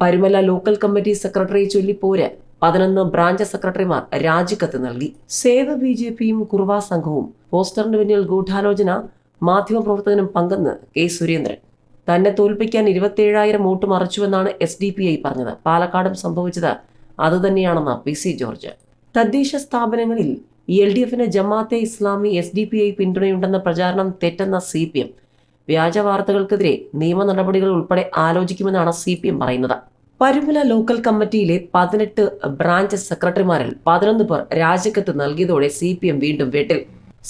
Parumala local committee സെക്രട്ടറിയെ ചൊല്ലി പോര് പതിനൊന്ന് ബ്രാഞ്ച് സെക്രട്ടറിമാർ രാജിക്കത്ത് നൽകി. സേവ ബി ജെ പിയും കുർവ സംഘവും പോസ്റ്ററിന് പിന്നിൽ ഗൂഢാലോചന മാധ്യമപ്രവർത്തകനും പങ്കെന്ന് കെ സുരേന്ദ്രൻ. തന്നെ തോൽപ്പിക്കാൻ ഇരുപത്തിയേഴായിരം വോട്ട് മറിച്ചുവെന്നാണ് എസ് ഡി പി ഐ പറഞ്ഞത്. പാലക്കാടും സംഭവിച്ചത് അതുതന്നെയാണെന്ന് പി സി ജോർജ്. തദ്ദേശ സ്ഥാപനങ്ങളിൽ എൽ ഡി എഫിന് Jamaat-e Islami S D P I പിന്തുണയുണ്ടെന്ന പ്രചാരണം തെറ്റെന്ന സി പി എം വ്യാജ വാർത്തകൾക്കെതിരെ നിയമ നടപടികൾ ഉൾപ്പെടെ ആലോചിക്കുമെന്നാണ് സി പി എം പറയുന്നത്. പരുമല ലോക്കൽ കമ്മിറ്റിയിലെ പതിനെട്ട് ബ്രാഞ്ച് സെക്രട്ടറിമാരിൽ പതിനൊന്ന് പേർ രാജിക്കത്ത് നൽകിയതോടെ സി പി എം വീണ്ടും വീട്ടിൽ.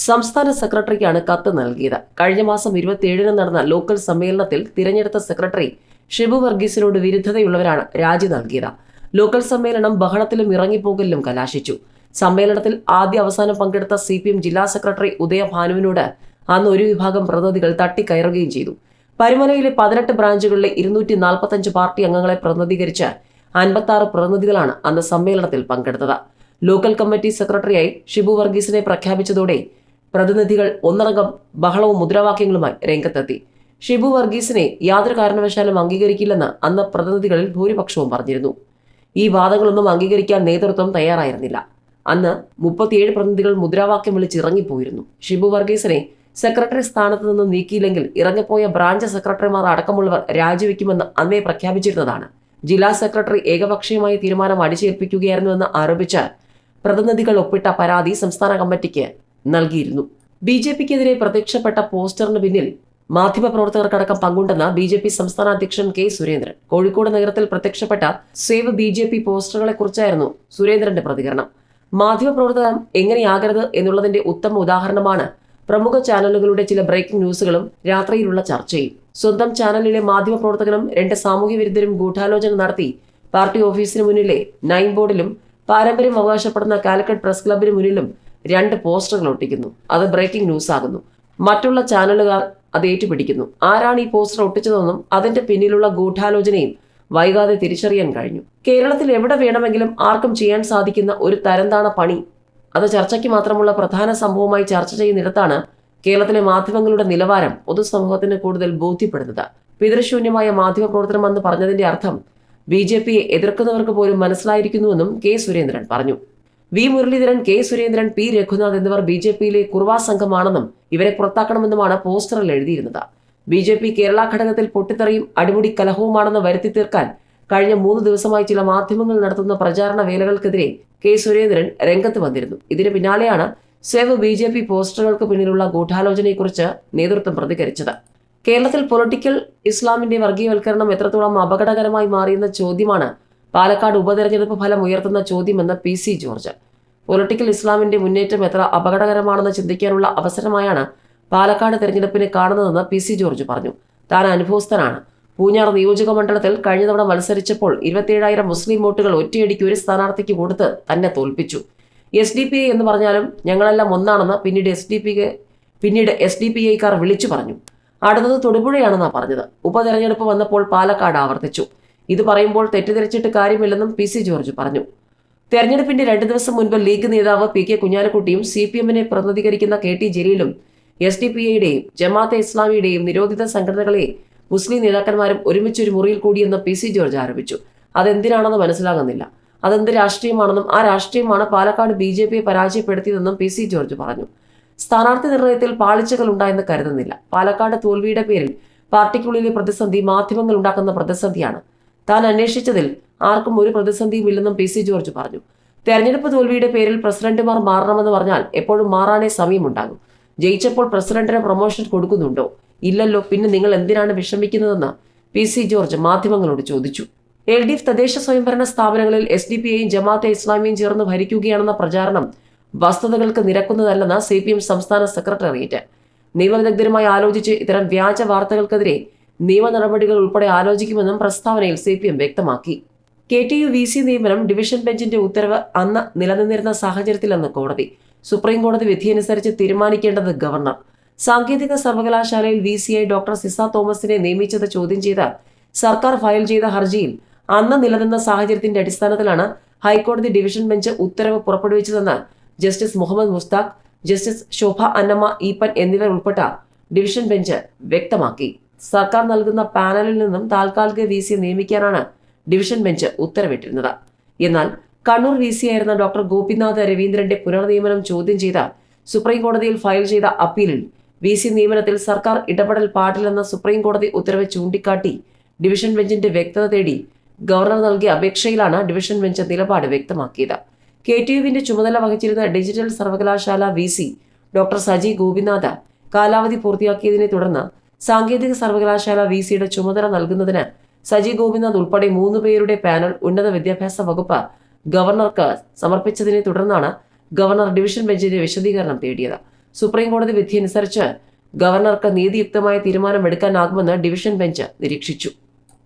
സംസ്ഥാന സെക്രട്ടറിക്കാണ് കത്ത് നൽകിയത്. കഴിഞ്ഞ മാസം ഇരുപത്തിയേഴിന് നടന്ന ലോക്കൽ സമ്മേളനത്തിൽ തിരഞ്ഞെടുത്ത സെക്രട്ടറി ഷിബു വർഗീസിനോട് വിരുദ്ധതയുള്ളവരാണ് രാജി നൽകിയത്. ലോക്കൽ സമ്മേളനം ബഹളത്തിലും ഇറങ്ങിപ്പോകലിലും കലാശിച്ചു. സമ്മേളനത്തിൽ ആദ്യ അവസാനം പങ്കെടുത്ത സി പി എം ജില്ലാ സെക്രട്ടറി ഉദയ ഭാനുവിനോട് അന്ന് ഒരു വിഭാഗം പ്രതിനിധികൾ തട്ടിക്കയറുകയും ചെയ്തു. പരുമലയിലെ പതിനെട്ട് ബ്രാഞ്ചുകളിലെ ഇരുന്നൂറ്റി നാൽപ്പത്തഞ്ച് പാർട്ടി അംഗങ്ങളെ പ്രതിനിധീകരിച്ച് അൻപത്തി ആറ് പ്രതിനിധികളാണ് അന്ന് സമ്മേളനത്തിൽ പങ്കെടുത്തത്. ലോക്കൽ കമ്മിറ്റി സെക്രട്ടറിയായി ഷിബു വർഗീസിനെ പ്രഖ്യാപിച്ചതോടെ പ്രതിനിധികൾ ഒന്നടങ്കം ബഹളവും മുദ്രാവാക്യങ്ങളുമായി രംഗത്തെത്തി. ഷിബു വർഗീസിനെ യാതൊരു കാരണവശാലും അംഗീകരിക്കില്ലെന്ന് അന്ന് പ്രതിനിധികളിൽ ഭൂരിപക്ഷവും പറഞ്ഞിരുന്നു. ഈ വാദങ്ങളൊന്നും അംഗീകരിക്കാൻ നേതൃത്വം തയ്യാറായിരുന്നില്ല. അന്ന് മുപ്പത്തിയേഴ് പ്രതിനിധികൾ മുദ്രാവാക്യം വിളിച്ചിറങ്ങിപ്പോയിരുന്നു. ഷിബു വർഗീസിനെ സെക്രട്ടറി സ്ഥാനത്ത് നിന്ന് നീക്കിയില്ലെങ്കിൽ ഇറങ്ങിപ്പോയ ബ്രാഞ്ച് സെക്രട്ടറിമാർ അടക്കമുള്ളവർ രാജിവെക്കുമെന്ന് അന്നേ പ്രഖ്യാപിച്ചിരുന്നതാണ്. ജില്ലാ സെക്രട്ടറി ഏകപക്ഷീയമായി തീരുമാനം അടിച്ചേൽപ്പിക്കുകയായിരുന്നുവെന്ന് ആരോപിച്ച് പ്രതിനിധികൾ ഒപ്പിട്ട പരാതി സംസ്ഥാന കമ്മിറ്റിക്ക് നൽകിയിരുന്നു. ബി ജെ പിക്കെതിരെ പ്രത്യക്ഷപ്പെട്ട പോസ്റ്ററിന് പിന്നിൽ മാധ്യമപ്രവർത്തകർക്കടക്കം പങ്കുണ്ടെന്ന് ബി ജെ പി സംസ്ഥാന അധ്യക്ഷൻ കെ സുരേന്ദ്രൻ. കോഴിക്കോട് നഗരത്തിൽ പ്രത്യക്ഷപ്പെട്ട സേവ് ബി ജെ പി പോസ്റ്ററുകളെ കുറിച്ചായിരുന്നു സുരേന്ദ്രന്റെ പ്രതികരണം. മാധ്യമപ്രവർത്തനം എങ്ങനെയാകരുത് എന്നുള്ളതിന്റെ ഉത്തമ ഉദാഹരണമാണ് പ്രമുഖ ചാനലുകളുടെ ചില ബ്രേക്കിംഗ് ന്യൂസുകളും രാത്രിയിലുള്ള ചർച്ചയും. സ്വന്തം ചാനലിലെ മാധ്യമപ്രവർത്തകനും രണ്ട് സാമൂഹ്യ വിരുദ്ധരും ഗൂഢാലോചന നടത്തി. പാർട്ടി ഓഫീസിന് മുന്നിലെ നൈൻ ബോർഡിലും പാരമ്പര്യം അവകാശപ്പെടുന്ന കാലിക്കറ്റ് പ്രസ് ക്ലബിന് മുന്നിലും രണ്ട് പോസ്റ്ററുകൾ ഒട്ടിക്കുന്നു. അത് ബ്രേക്കിംഗ് ന്യൂസ് ആകുന്നു. മറ്റുള്ള ചാനലുകാർ അത് ഏറ്റുപിടിക്കുന്നു. ആരാണ് ഈ പോസ്റ്റർ ഒട്ടിച്ചതെന്നും അതിന്റെ പിന്നിലുള്ള ഗൂഢാലോചനയും വൈകാതെ തിരിച്ചറിയാൻ കഴിഞ്ഞു. കേരളത്തിൽ എവിടെ വേണമെങ്കിലും ആർക്കും ചെയ്യാൻ സാധിക്കുന്ന ഒരു തരംതാണ പണി അത് ചർച്ചയ്ക്ക് മാത്രമുള്ള പ്രധാന സംഭവമായി ചർച്ച ചെയ്യുന്നിടത്താണ് കേരളത്തിലെ മാധ്യമങ്ങളുടെ നിലവാരം പൊതുസമൂഹത്തിന് കൂടുതൽ ബോധ്യപ്പെടുന്നത്. പിതൃശൂന്യമായ മാധ്യമ എന്ന് പറഞ്ഞതിന്റെ അർത്ഥം ബി ജെ പിയെ എതിർക്കുന്നവർക്ക് പോലും മനസ്സിലായിരിക്കുന്നുവെന്നും കെ സുരേന്ദ്രൻ പറഞ്ഞു. V Muraleedharan K Surendran P Raghunath എന്നിവർ ബി ജെ പിയിലെ കുർവാ സംഘമാണെന്നും ഇവരെ പുറത്താക്കണമെന്നുമാണ് പോസ്റ്ററിൽ എഴുതിയിരുന്നത്. ബി ജെ പി കേരള ഘടകത്തിൽ പൊട്ടിത്തെറിയും അടിമുടി കലഹവുമാണെന്ന് വരുത്തി തീർക്കാൻ കഴിഞ്ഞ മൂന്ന് ദിവസമായി ചില മാധ്യമങ്ങൾ നടത്തുന്ന പ്രചാരണ വേലകൾക്കെതിരെ കെ സുരേന്ദ്രൻ രംഗത്ത് വന്നിരുന്നു. ഇതിന് പിന്നാലെയാണ് സേവ് ബി ജെ പി പോസ്റ്ററുകൾക്ക് പിന്നിലുള്ള ഗൂഢാലോചനയെക്കുറിച്ച് നേതൃത്വം പ്രതികരിച്ചത്. കേരളത്തിൽ പൊളിറ്റിക്കൽ ഇസ്ലാമിന്റെ വർഗീയവൽക്കരണം എത്രത്തോളം അപകടകരമായി മാറിയെന്ന ചോദ്യമാണ് പാലക്കാട് ഉപതെരഞ്ഞെടുപ്പ് ഫലം ഉയർത്തുന്ന ചോദ്യമെന്ന് പി സി ജോർജ്. പൊളിറ്റിക്കൽ ഇസ്ലാമിന്റെ മുന്നേറ്റം എത്ര അപകടകരമാണെന്ന് ചിന്തിക്കാനുള്ള അവസരമായാണ് പാലക്കാട് തെരഞ്ഞെടുപ്പിനെ കാണുന്നതെന്ന് പി സി ജോർജ് പറഞ്ഞു. താൻ അനുഭവസ്ഥനാണ്. പൂഞ്ഞാർ നിയോജക മണ്ഡലത്തിൽ കഴിഞ്ഞ തവണ മത്സരിച്ചപ്പോൾ ഇരുപത്തിയേഴായിരം മുസ്ലിം വോട്ടുകൾ ഒറ്റയടിക്ക് ഒരു സ്ഥാനാർത്ഥിക്ക് കൊടുത്ത് തന്നെ തോൽപ്പിച്ചു. എസ് ഡി പി ഐ എന്ന് പറഞ്ഞാലും ഞങ്ങളെല്ലാം ഒന്നാണെന്ന് പിന്നീട് എസ് ഡി പി പിന്നീട് എസ് ഡി പി ഐക്കാർ വിളിച്ചു പറഞ്ഞു. അടുത്തത് തൊടുപുഴയാണെന്നാണ് പറഞ്ഞത്. ഉപതെരഞ്ഞെടുപ്പ് വന്നപ്പോൾ പാലക്കാട് ആവർത്തിച്ചു. ഇത് പറയുമ്പോൾ തെറ്റിദ്ധരിച്ചിട്ട് കാര്യമില്ലെന്നും പി സി ജോർജ് പറഞ്ഞു. തെരഞ്ഞെടുപ്പിന്റെ രണ്ട് ദിവസം മുൻപ് ലീഗ് നേതാവ് പി കെ കുഞ്ഞാലിക്കുട്ടിയും സി പി എമ്മിനെ പ്രതിനിധീകരിക്കുന്ന കെ ടി ജലീലും എസ് ഡി പി ഐയുടെയും ജമാഅത്തെ ഇസ്ലാമിയുടെയും നിരോധിത സംഘടനകളെ മുസ്ലിം നേതാക്കന്മാരും ഒരുമിച്ച് ഒരു മുറിയിൽ കൂടിയെന്ന് പി സി ജോർജ് ആരോപിച്ചു. അതെന്തിനാണെന്ന് മനസ്സിലാകുന്നില്ല. അതെന്ത് രാഷ്ട്രീയമാണെന്നും ആ രാഷ്ട്രീയമാണ് പാലക്കാട് ബി ജെ പിയെ പരാജയപ്പെടുത്തിയതെന്നും പി സി ജോർജ് പറഞ്ഞു. സ്ഥാനാർത്ഥി നിർണയത്തിൽ പാളിച്ചകൾ ഉണ്ടായെന്ന് കരുതുന്നില്ല. പാലക്കാട് തോൽവിയുടെ പേരിൽ പാർട്ടിക്കുള്ളിലെ പ്രതിസന്ധി മാധ്യമങ്ങൾ ഉണ്ടാക്കുന്ന പ്രതിസന്ധിയാണ്. താൻ അന്വേഷിച്ചതിൽ ആർക്കും ഒരു പ്രതിസന്ധിയും ഇല്ലെന്നും പി സി ജോർജ് പറഞ്ഞു. തെരഞ്ഞെടുപ്പ് തോൽവിയുടെ പേരിൽ പ്രസിഡന്റുമാർ മാറണമെന്ന് പറഞ്ഞാൽ എപ്പോഴും മാറാനേ സമയമുണ്ടാകും. ജയിച്ചപ്പോൾ പ്രസിഡന്റിന് പ്രൊമോഷൻ കൊടുക്കുന്നുണ്ടോ? ഇല്ലല്ലോ. പിന്നെ നിങ്ങൾ എന്തിനാണ് വിഷമിക്കുന്നതെന്ന്? പി സി ജോർജ് മാധ്യമങ്ങളോട് ചോദിച്ചു. എൽ ഡി എഫ് തദ്ദേശ സ്വയംഭരണ സ്ഥാപനങ്ങളിൽ എസ് ഡി പി ഐയും ജമാഅത്തെ ഇസ്ലാമിയും ചേർന്ന് ഭരിക്കുകയാണെന്ന പ്രചാരണം വസ്തുതകൾക്ക് നിരക്കുന്നതല്ലെന്ന് സി പി എം സംസ്ഥാന സെക്രട്ടേറിയറ്റ് നിയമവിദഗ്ധരുമായി ആലോചിച്ച് ഇത്തരം വ്യാജ വാർത്തകൾക്കെതിരെ നിയമ നടപടികൾ ഉൾപ്പെടെ ആലോചിക്കുമെന്നും പ്രസ്താവനയിൽ സി പി എം വ്യക്തമാക്കി. K T U V C നിയമനം ഡിവിഷൻ ബെഞ്ചിന്റെ ഉത്തരവ് അന്ന് നിലനിന്നിരുന്ന സാഹചര്യത്തിലെന്ന് കോടതി. സുപ്രീം കോടതി വിധിയനുസരിച്ച് തീരുമാനിക്കേണ്ടത് ഗവർണർ. സാങ്കേതിക സർവകലാശാലയിൽ V C I doctor Sisa തോമസിനെ നിയമിച്ചത് ചോദ്യം ചെയ്ത് സർക്കാർ ഫയൽ ചെയ്ത ഹർജിയിൽ അന്ന് നിലനിന്ന സാഹചര്യത്തിന്റെ അടിസ്ഥാനത്തിലാണ് ഹൈക്കോടതി ഡിവിഷൻ ബെഞ്ച് ഉത്തരവ് പുറപ്പെടുവിച്ചതെന്ന് ജസ്റ്റിസ് മുഹമ്മദ് മുസ്താഖ് ജസ്റ്റിസ് ശോഭ അന്നമ്മ ഈപ്പൻ എന്നിവർ ഉൾപ്പെട്ട ഡിവിഷൻ ബെഞ്ച് വ്യക്തമാക്കി. സർക്കാർ നൽകുന്ന പാനലിൽ നിന്നും താൽക്കാലിക വി സി നിയമിക്കാനാണ് ഡിവിഷൻ ബെഞ്ച് ഉത്തരവിട്ടിരുന്നത്. എന്നാൽ കണ്ണൂർ വി സി ആയിരുന്ന ഡോക്ടർ ഗോപിനാഥ് രവീന്ദ്രന്റെ പുനർനിയമനം ചോദ്യം ചെയ്ത സുപ്രീം കോടതിയിൽ ഫയൽ ചെയ്ത അപ്പീലിൽ വി സി നിയമനത്തിൽ സർക്കാർ ഇടപെടൽ പാടില്ലെന്ന സുപ്രീം കോടതി ഉത്തരവ് ചൂണ്ടിക്കാട്ടി ഡിവിഷൻ ബെഞ്ചിന്റെ വ്യക്തത തേടി ഗവർണർ നൽകിയ അപേക്ഷയിലാണ് ഡിവിഷൻ ബെഞ്ച് നിലപാട് വ്യക്തമാക്കിയത്. കെ ടി യുവിന്റെ ചുമതല വഹിച്ചിരുന്ന ഡിജിറ്റൽ സർവകലാശാല V C doctor Saji Gopinath കാലാവധി പൂർത്തിയാക്കിയതിനെ തുടർന്ന് സാങ്കേതിക സർവകലാശാല വി സിയുടെ ചുമതല നൽകുന്നതിന് സജി ഗോപിനാഥ് ഉൾപ്പെടെ മൂന്ന് പേരുടെ പാനൽ ഉന്നത വിദ്യാഭ്യാസ വകുപ്പ് ഗവർണർക്ക് സമർപ്പിച്ചതിനെ തുടർന്നാണ് ഗവർണർ ഡിവിഷൻ ബെഞ്ചിന്റെ വിശദീകരണം തേടിയത്. സുപ്രീം കോടതി വിധിയനുസരിച്ച് ഗവർണർക്ക് നീതിയുക്തമായ തീരുമാനമെടുക്കാനാകുമെന്ന് ഡിവിഷൻ ബെഞ്ച് നിരീക്ഷിച്ചു